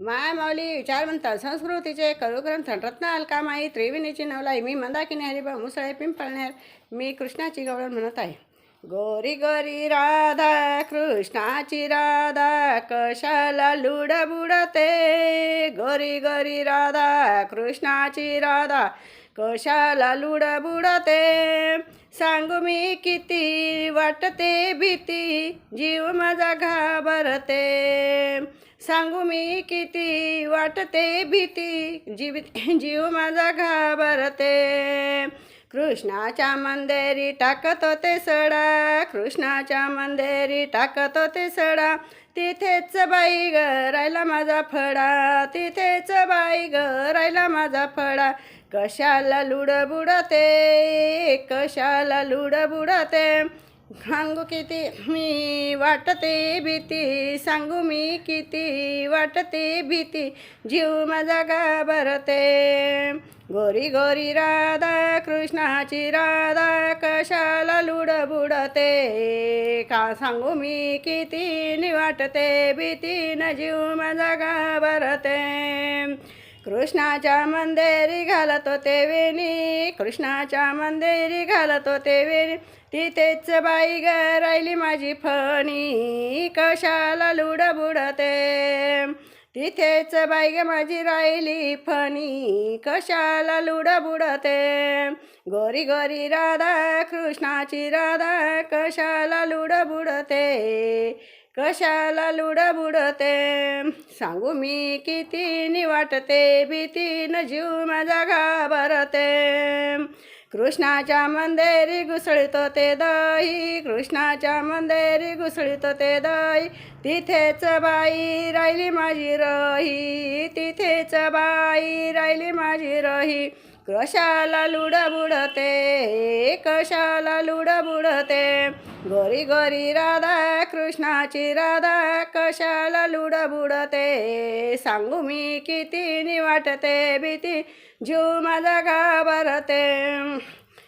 माय माऊली विचारवंत संस्कृतीचे करुग्रंथ रत्न अलकामाई त्रिवेणीची नवलाई मी मंदाकिनी हरिबा मुसळे पिंपळनेर मी कृष्णाची गवळण म्हणत आहे. गोरी गोरी राधा कृष्णाची राधा कशाला लुड बुडते? गोरी गोरी राधा कृष्णाची राधा कशाला लुड बुडते? सांगू मी किती वाटते भीती जीव माझा घाबरते. सांगू मी किती वाटते भीती? जीवित जीव माझा घाबरते. कृष्णाच्या मंदिरी टाकत होते सडा. कृष्णाच्या मंदिरी टाकत होते सडा. तिथेच बाई ग राहिला माझा फडा. तिथेच बाई ग राहिला माझा फडा. कशाला लुड बुडते कशाला लुड बुडते सांगू किती मी वाटते भीती सांगू मी किती वाटते भीती जीव माझा घाबरते. गोरी गोरी राधा कृष्णाची राधा कशाला लुड बुडते? का सांगू मी किती नि वाटते भीती न जीव माझा घाबरते. कृष्णाच्या मंदिरी घालत होते वेणी कृष्णाच्या मंदिरी घालत होते वेणी तिथेच बाई ग राहिली माझी फणी. कशाला लुड बुडते? तिथेच बाई ग माझी राहिली फणी. कशाला लुड बुडते? गोरी गोरी राधा कृष्णाची राधा कशाला लुड बुडते? कशाला लुड बुडते सांगू मी किती निवाटते भीती न जीव माझा घाबरते. कृष्णाच्या मंदिरी घुसळीत ते दही कृष्णाच्या मंदिरी घुसळीत ते दही. तिथेच बाई राहिली माझी रही तिथेच बाई राहिली माझी रही. कशाला लुड बुडते कशाला लुड बुडते गोरी गोरी राधा कृष्णाची राधा कशाला लुड बुडते सांगू मी किती नि वाटते भीती जीव माझा घाबरते.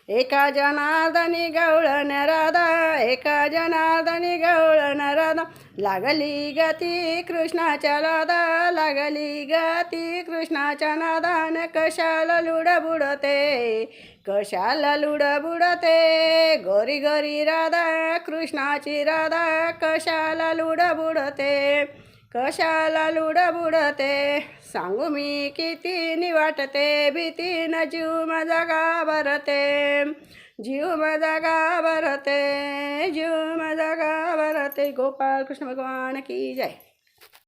एका जनार्दनी गवळण राधा एका जनार्दनी गवळण राधा लागली गती कृष्णाच्या राधा लागली गती कृष्णाच्या नादान. कशाला लुड बुडते कशाला लुड बुडते गोरी गोरी राधा कृष्णाची राधा. कशाला लुड बुडते कशाला लुडबुडते सांगू मी किती नि वाटते न जीव माझा घाबरते जीव माझा घाबरते जीव माझा घाबरते गोपाळ कृष्ण भगवान की जय.